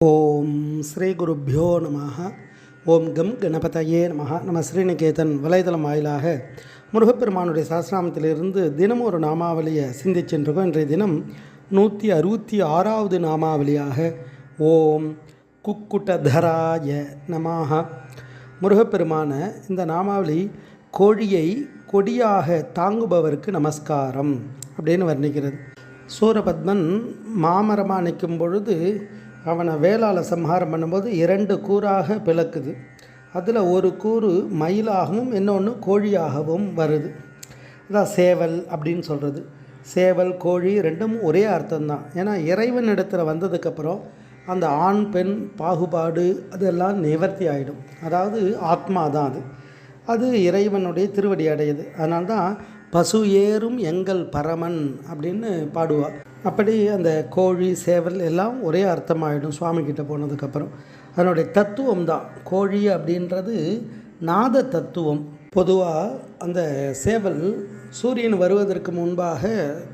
ஓம் ஸ்ரீ குருப்பியோ நம ஓம் கம் கணபதையே நம நம்ம ஸ்ரீநிகேதன் வலைதளம் வாயிலாக முருகப்பெருமானுடைய சாஸ்திராமத்திலிருந்து தினமும் ஒரு நாமாவளியை சிந்திச்சென்றிருக்கோம் இன்றைய தினம் நூற்றி அறுபத்தி ஆறாவது நாமாவளியாக ஓம் குக்குட்டதராய நமாக முருகப்பெருமான இந்த நாமாவளி கோழியை கொடியாக தாங்குபவருக்கு நமஸ்காரம் அப்படின்னு வர்ணிக்கிறது. சூரபத்மன் மாமரமாக நிற்கும் பொழுது அவனை வேளாள சம்ஹாரம் பண்ணும்போது இரண்டு கூறாக பிளக்குது. அதில் ஒரு கூறு மயிலாகவும் இன்னொன்று கோழியாகவும் வருது. அதான் சேவல் அப்படின்னு சொல்கிறது சேவல் கோழி ரெண்டும் ஒரே அர்த்தம்தான். ஏன்னா இறைவன் இடத்துல வந்ததுக்கப்புறம் அந்த ஆண் பெண் பாகுபாடு அதெல்லாம் நிவர்த்தி ஆகிடும் அதாவது ஆத்மா தான் அது. அது இறைவனுடைய திருவடி அடையுது. அதனால தான் பசு ஏறும் எங்கள் பரமன் அப்படின்னு பாடுவாள் அப்படி அந்த கோழி சேவல் எல்லாம் ஒரே அர்த்தமாகிடும் சுவாமிக்கிட்ட போனதுக்கப்புறம். அதனுடைய தத்துவம் தான். கோழி அப்படின்றது நாத தத்துவம். பொதுவாக அந்த சேவல் சூரியன் வருவதற்கு முன்பாக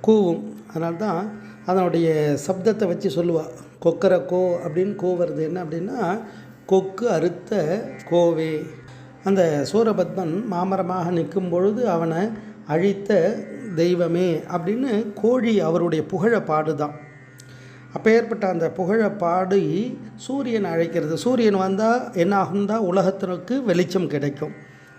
கூவும். அதனால தான் அதனுடைய சப்தத்தை வச்சு சொல்லுவாள் கொக்கரை கோ அப்படின்னு கூவுறது என்ன அப்படின்னா கொக்கு அறுத்த கோவே. அந்த சூரபத்மன் மாமரமாக நிற்கும் பொழுது அவனை அழித்த தெய்வமே அப்படின்னு கோழி அவருடைய புகழ பாடுதான். அப்போ ஏற்பட்ட அந்த புகழ பாடி சூரியன் அழைக்கிறது. சூரியன் வந்தால் என்ன ஆகும் தான் உலகத்திற்கு வெளிச்சம் கிடைக்கும்.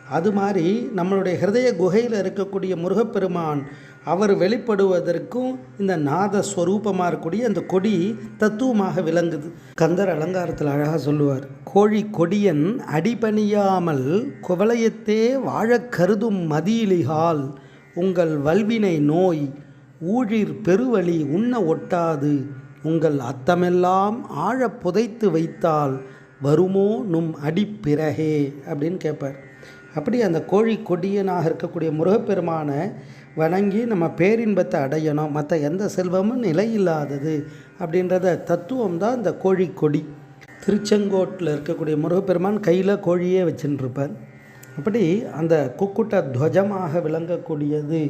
அது மாதிரி நம்மளுடைய ஹிருதய குகையில் இருக்கக்கூடிய முருகப்பெருமான் அவர் வெளிப்படுவதற்கும் இந்த நாத ஸ்வரூபமாக இருக்கக்கூடிய அந்த கொடி தத்துவமாக விளங்குது. கந்தர் அலங்காரத்தில் அழகாக சொல்லுவார் கோழி கொடியன் அடிபணியாமல் குவலயத்தே வாழக் கருதும் மதியிலிகால் உங்கள் வல்வினை நோய் ஊழிர் பெருவழி உண்ண ஒட்டாது உங்கள் அத்தமெல்லாம் ஆழ புதைத்து வைத்தால் வருமோ நும் அடிப்பிறகே அப்படின்னு கேட்பார் அப்படி அந்த கோழி கொடியனாக இருக்கக்கூடிய முருகப்பெருமானை வணங்கி நம்ம பேரின்பத்தை அடையணும். மற்ற எந்த செல்வமும் நிலையில்லாதது அப்படின்றத தத்துவம் தான் இந்த கோழி கொடி. திருச்செங்கோட்டில் இருக்கக்கூடிய முருகப்பெருமான் கையில் கோழியே வச்சுட்டுருப்பார் அப்படி அந்த குக்குட்ட துவஜமாக விளங்கக்கூடியது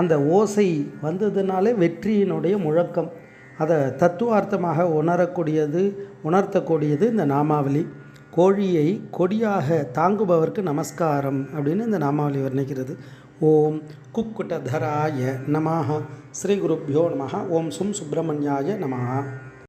அந்த ஓசை வந்ததுனாலே வெற்றியினுடைய முழக்கம். அதை தத்துவார்த்தமாக உணரக்கூடியது உணர்த்தக்கூடியது இந்த நாமாவளி. கோழியை கொடியாக தாங்குபவர்க்கு நமஸ்காரம் அப்படின்னு இந்த நாமாவளி வர்ணிக்கிறது. ஓம் குக்குட்டதராய நமாக ஸ்ரீ குருப்பியோ நம ஓம் சும் சுப்பிரமணியாய நமஹா.